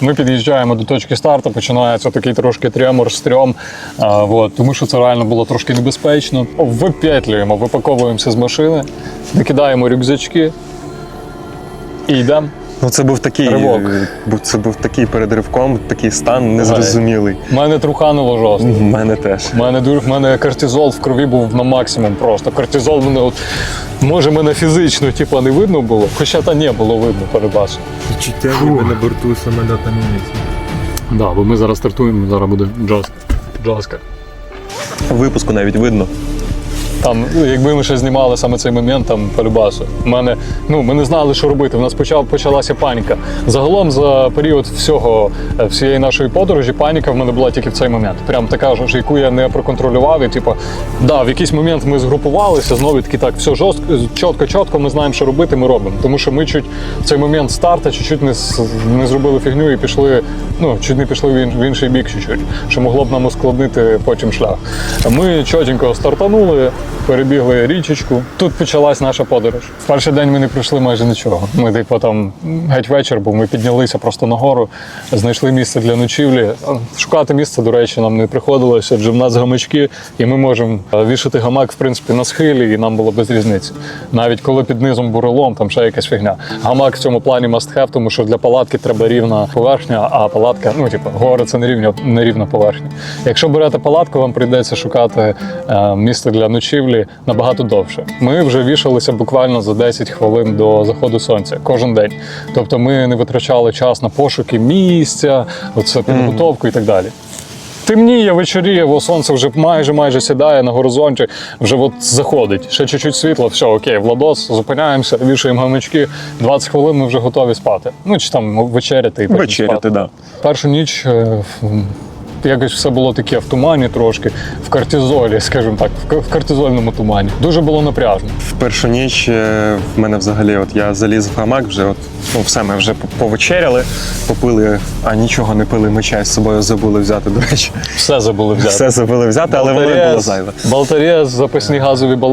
Ми під'їжджаємо до точки старту, починається такий трошки тремор, стрьом, а, вот, тому що це реально було трошки небезпечно. Випетлюємо, випаковуємося з машини, викидаємо рюкзачки і йдемо. Ну це був такий Ривок. е, це був такий перед ривком, такий стан незрозумілий. У Мене трухануло жорстко. У мене теж. У мене дуже в мене кортизол в крові був на максимум просто. Кортизол мене от може мене фізично типу, не видно було, хоча та не було видно перебачу. Відчуття ніби на борту самоліта Мінець. Да, бо ми зараз стартуємо, зараз буде жорстко. Жорстко. Випуску навіть видно. Там, ну, якби ми ще знімали саме цей момент, там полюбасу. У мене, ну, ми не знали, що робити. У нас почав, почалася паніка. Загалом за період всього е, всієї нашої подорожі паніка в мене була тільки в цей момент. Прям така ж, яку я не проконтролював. І типу, да, в якийсь момент ми згрупувалися, знову таки так, все жорстко, чітко, чітко, ми знаємо, що робити, ми робимо. Тому що ми чуть в цей момент старта чуть-чуть не, не зробили фігню і пішли, ну, чуть не пішли в, ін- в інший бік чуть-чуть, що могло б нам ускладнити потім шлях. Ми чотенько стартанули, перебігли річечку. Тут почалась наша подорож. В перший день ми не пройшли майже нічого. Ми типу там геть вечір, був, ми піднялися просто нагору, знайшли місце для ночівлі. Шукати місце, до речі, нам не приходилося, адже в нас гамачки, і ми можемо е, вішати гамак в принципі на схилі, і нам було без різниці. Навіть коли під низом бурелом, там ще якась фігня. Гамак в цьому плані must have, тому що для палатки треба рівна поверхня, а палатка, ну типу, гори це не рівня, не рівна поверхня. Якщо берете палатку, вам прийдеться шукати е, місце для ночівлі набагато довше. Ми вже вішалися буквально за 10 хвилин до заходу сонця кожен день. Тобто ми не витрачали час на пошуки місця, оце підготовку і так далі. Темніє, вечоріє, бо сонце вже майже майже сідає на горизонті, вже от заходить. Ще чуть-чуть світло, все окей, Владос, зупиняємося, вішаємо гамачки. 20 хвилин ми вже готові спати. Ну чи там вечеряти і потім Вечеряти, спати. да. Першу ніч е, якось все було таке в тумані трошки, в кортизолі, скажімо так, в кортизольному тумані. Дуже було напряжно. В першу ніч е, в мене взагалі, от я заліз в гамак, вже от, ну все, ми вже повечеряли, попили, а нічого не пили, ми чай з собою забули взяти, до речі. Все забули взяти. Все забули взяти, але воно було зайве. Болтарез, запасні газові балони.